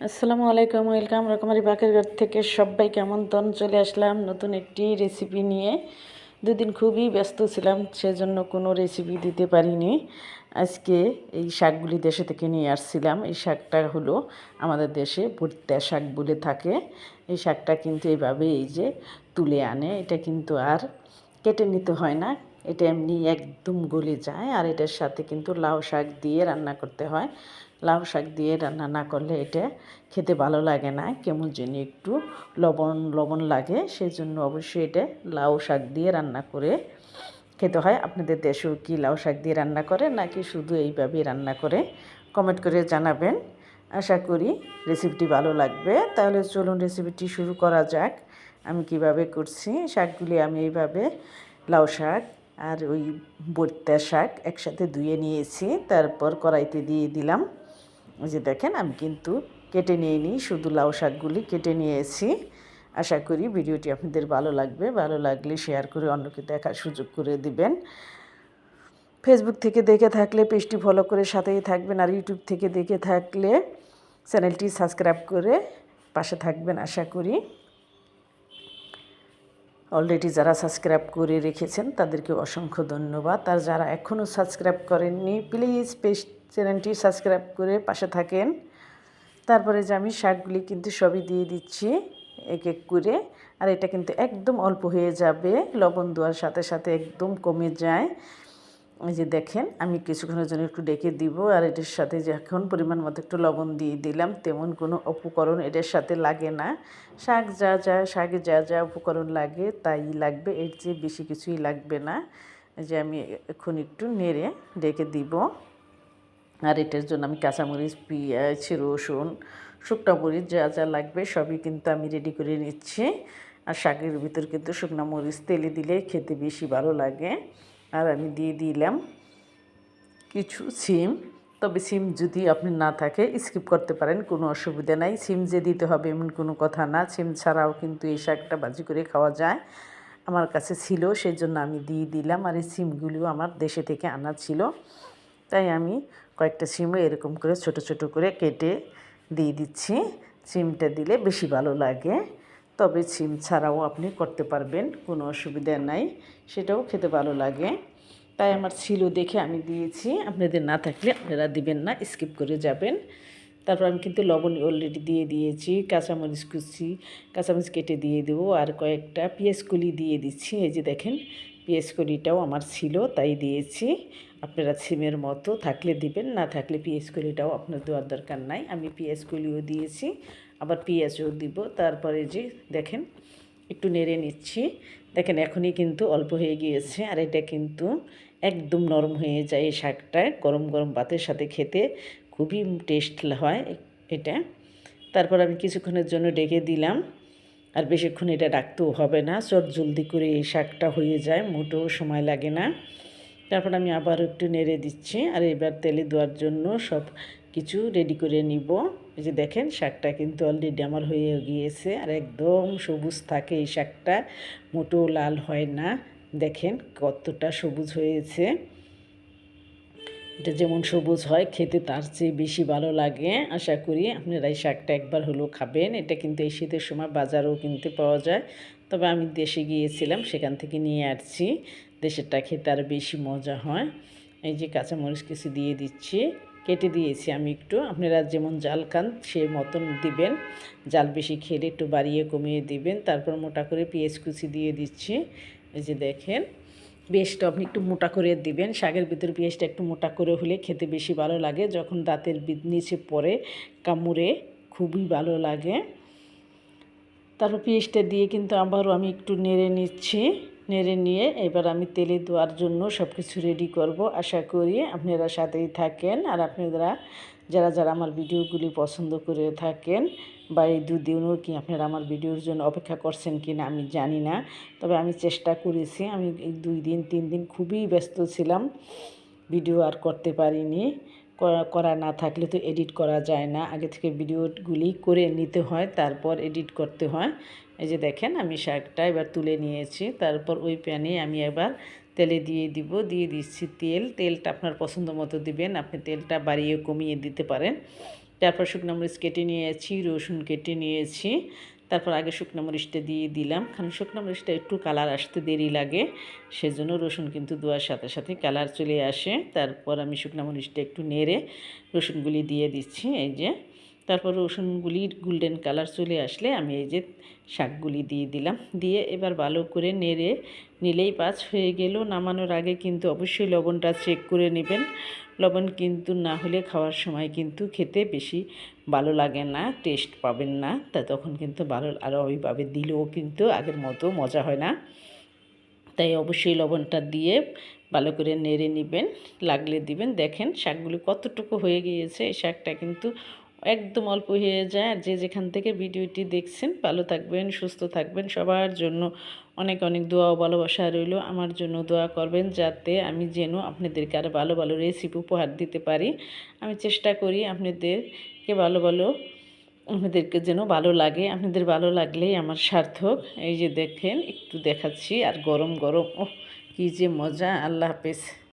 আসসালামু আলাইকুম, ওয়েলকাম। রকমারি বাকের ঘর থেকে সবাই কেমন তন চলে আসলাম নতুন একটি রেসিপি নিয়ে। দুদিন খুবই ব্যস্ত ছিলাম, সেজন্য কোনো রেসিপি দিতে পারিনি। আজকে এই শাকগুলি দেশে থেকে নিয়ে আসছিলাম। এই শাকটা হলো আমাদের দেশে ভর্তা শাক বলে থাকে। এই শাকটা কিন্তু এইভাবে এই যে তুলে আনে, এটা কিন্তু আর কেটে নিতে হয় না। এটা এমনি একদম গলে যায়, আর এটার সাথে কিন্তু লাউ শাক দিয়ে রান্না করতে হয়। লাউ শাক দিয়ে রান্না না করলে এটা খেতে ভালো লাগে না, কেমন যেন একটু লবণ লবণ লাগে সেই জন্য অবশ্যই এটা লাউ শাক দিয়ে রান্না করে খেতে হয়। আপনাদের দেশেও কি লাউ শাক দিয়ে রান্না করে, নাকি শুধু এইভাবেই রান্না করে? কমেন্ট করে জানাবেন। আশা করি রেসিপিটি ভালো লাগবে। তাহলে চলুন রেসিপিটি শুরু করা যাক। আমি কীভাবে করছি, শাকগুলি আমি এইভাবে লাউ শাক আর ওই বর্তা শাক একসাথে ধুয়ে নিয়েছি, তারপর কড়াইতে দিয়ে দিলাম। ওই যে দেখেন, আমি কিন্তু কেটে নিয়ে নিই, শুধু লাউ শাকগুলি কেটে নিয়েছি আশা করি ভিডিওটি আপনাদের ভালো লাগবে। ভালো লাগলে শেয়ার করে অন্যকে দেখার সুযোগ করে দিবেন। ফেসবুক থেকে দেখে থাকলে, পেজটি ফলো করে সাথেই থাকবেন। আর ইউটিউব থেকে দেখে থাকলে চ্যানেলটি সাবস্ক্রাইব করে পাশে থাকবেন, আশা করি। অলরেডি যারা সাবস্ক্রাইব করে রেখেছেন, তাদেরকে অসংখ্য ধন্যবাদ। আর যারা এখনও সাবস্ক্রাইব করেননি প্লিজ পেজ চ্যানেলটি সাবস্ক্রাইব করে পাশে থাকেন। তারপরে যে আমি শাকগুলি কিন্তু সবই দিয়ে দিচ্ছি, এক এক করে। আর এটা কিন্তু একদম অল্প হয়ে যাবে, লবণ দেওয়ার সাথে সাথে একদম কমে যায়। এই যে দেখেন, আমি কিছুক্ষণের জন্য একটু ডেকে দিব আর এটার সাথে যে এখন পরিমাণ মতো একটু লবণ দিয়ে দিলাম, তেমন কোনো উপকরণ এটার সাথে লাগে না। শাক যা যা, শাকে যা যা উপকরণ লাগে তাই লাগবে, এর চেয়ে বেশি কিছুই লাগবে না। যে আমি এখন একটু নেড়ে ডেকে দিব। আর এটার জন্য আমি কাঁচামরিচ, পেঁয়াজ, রসুন, শুকনো মরিচ যা যা লাগবে সবই কিন্তু আমি রেডি করে নিচ্ছি। আর শাকের ভিতর কিন্তু শুকনো মরিচ তেলে দিলে খেতে বেশি ভালো লাগে। আর আমি দিয়ে দিলাম কিছু সিম। তবে সিম যদি আপনি না থাকে, স্কিপ করতে পারেন, কোনো অসুবিধা নাই। সিম যে দিতে হবে এমন কোনো কথা না। সিম ছাড়াও কিন্তু এই শাকটা ভাজি করে খাওয়া যায়। আমার কাছে ছিল সেই জন্য আমি দিয়ে দিলাম। আর এই সিমগুলিও আমার দেশে থেকে আনা ছিল। তাই আমি কয়েকটা সিমও এরকম করে ছোট ছোট করে কেটে দিয়ে দিচ্ছি। সিমটা দিলে বেশি ভালো লাগে। তবে সিম ছাড়াও আপনি করতে পারবেন, কোনো অসুবিধা নাই, সেটাও খেতে ভালো লাগে। তাই আমার ছিল দেখে আমি দিয়েছি, আপনাদের না থাকলে আপনারা দিবেন না, স্কিপ করে যাবেন। তারপর আমি কিন্তু লবণ অলরেডি দিয়ে দিয়েছি, কাঁচামরিচ কুচি, কাঁচামরিচ কেটে দিয়ে দেবো, আর কয়েকটা পেঁয়াজ কলি দিয়ে দিচ্ছি। এই যে দেখেন, পেঁয়াজ কলিটাও আমার ছিল, তাই দিয়েছি। আপনারা সিমের মতো থাকলে দিবেন, না থাকলে পেঁয়াজ কলিটাও আপনার দেওয়ার দরকার নাই। আমি পেঁয়াজ কলিও দিয়েছি আবার পেঁয়াজও দিব। তারপরে যে দেখেন, একটু নেড়ে নিচ্ছি। দেখেন, এখনই কিন্তু অল্প হয়ে গিয়েছে। আর এটা কিন্তু একদম নরম হয়ে যায় এই শাকটা। গরম গরম ভাতের সাথে খেতে খুবই টেস্ট হয় এটা। তারপর আমি কিছুক্ষণের জন্য ডেকে দিলাম। আর বেশিক্ষণ এটা ডাকতেও হবে না। চট জলদি করে এই শাকটা হয়ে যায়। মোটেও সময় লাগে না। তারপর আমি আবার একটু নেড়ে দিচ্ছি। আর এবার তেলে দেওয়ার জন্য সব কিছু রেডি করে নিব। এই যে দেখেন, শাকটা কিন্তু অলরেডি আমার হয়ে গিয়েছে আর একদম সবুজ থাকে এই শাকটা। মোটেও লাল হয় না। দেখেন কতটা সবুজ হয়েছে। এটা যেমন সবুজ হয়, খেতে তার চেয়ে বেশি ভালো লাগে। আশা করি আপনারা এই শাকটা একবার হলেও খাবেন। এটা কিন্তু এই শীতের সময় বাজারেও কিনতে পাওয়া যায়। তবে আমি দেশে গিয়েছিলাম, সেখান থেকে নিয়ে আসছি। দেশেরটা খেতে আরও বেশি মজা হয়। এই যে কাঁচামরিচ কিছু দিয়ে দিচ্ছি। কেটে দিয়েছি আমি একটু। আপনারা যেমন জাল খান, সে মতন দিবেন। জাল বেশি খেলে একটু বাড়িয়ে কমিয়ে দিবেন। তারপর মোটা করে পেঁয়াজ কুচি দিয়ে দিচ্ছি। এই যে দেখেন, পেঁয়াজটা আপনি একটু মোটা করে দিবেন। শাকের ভিতরে পেঁয়াজটা একটু মোটা করে হলে খেতে বেশি ভালো লাগে। যখন দাঁতের নিচে পড়ে, কামড়ে খুবই ভালো লাগে। তারপর পেঁয়াজটা দিয়ে কিন্তু আবারও আমি একটু নেড়ে নিচ্ছি। নেড়ে নিয়ে এবার আমি তেলে দেওয়ার জন্য সব কিছু রেডি করব। আশা করি আপনারা সাথেই থাকেন আর আপনারা যারা যারা আমার ভিডিওগুলি পছন্দ করে থাকেন বা এই দুদিনও কি আপনারা আমার ভিডিওর জন্য অপেক্ষা করছেন কি না আমি জানি না। তবে আমি চেষ্টা করেছি, আমি এই দুই দিন, তিন দিন খুবই ব্যস্ত ছিলাম, ভিডিও আর করতে পারিনি। করা না থাকলে তো এডিট করা যায় না। আগে থেকে ভিডিওগুলি করে নিতে হয়, তারপর এডিট করতে হয়। এই যে দেখেন আমি শাকটা এবার তুলে নিয়েছি। তারপর ওই প্যানে আমি এবার তেলে দিয়ে দিব, দিয়ে দিচ্ছি তেল। তেলটা আপনার পছন্দ মতো দিবেন, আপনি তেলটা বাড়িয়ে কমিয়ে দিতে পারেন। তারপর শুকনো মরিচ কেটে নিয়েছি, রসুন কেটে নিয়েছি। তারপর আগে শুকনো মরিচটা দিয়ে দিলাম। কারণ শুকনো মরিচটা একটু কালার আসতে দেরি লাগে, সেজন্য রসুন কিন্তু দেওয়ার সাথে সাথে কালার চলে আসে। তারপর আমি শুকনো মরিচটা একটু নেড়ে রসুনগুলি দিয়ে দিচ্ছি, এই যে। তারপর রসুনগুলি গোল্ডেন কালার চলে আসলে আমি এই যে শাকগুলি দিয়ে দিলাম। দিয়ে এবার ভালো করে নেড়ে নিলেই পাঁচ হয়ে গেল। নামানোর আগে কিন্তু অবশ্যই লবণটা চেক করে নেবেন। লবণ কিন্তু না হলে খাওয়ার সময় কিন্তু খেতে বেশি ভালো লাগে না টেস্ট পাবেন না। তা তখন কিন্তু ভালো আরও ওইভাবে দিলেও কিন্তু আগের মতো মজা হয় না। তাই অবশ্যই লবণটা দিয়ে ভালো করে নেড়ে নেবেন, লাগলে দিবেন। দেখেন শাকগুলি কতটুকু হয়ে গিয়েছে, এই শাকটা কিন্তু একদম অল্প হয়ে যায়। আর যে যেখান থেকে ভিডিওটি দেখছেন, ভালো থাকবেন, সুস্থ থাকবেন। সবার জন্য অনেক অনেক দোয়া ও ভালোবাসা রইল। আমার জন্য দোয়া করবেন যাতে আমি যেন আপনাদেরকে আরও ভালো ভালো রেসিপি উপহার দিতে পারি। আমি চেষ্টা করি আপনাদেরকে ভালো ভালো, আপনাদেরকে যেন ভালো লাগে। আপনাদের ভালো লাগলেই আমার সার্থক। এই যে দেখেন, একটু দেখাচ্ছি আর গরম গরম। ও কী যে মজা! আল্লাহ হাফেজ।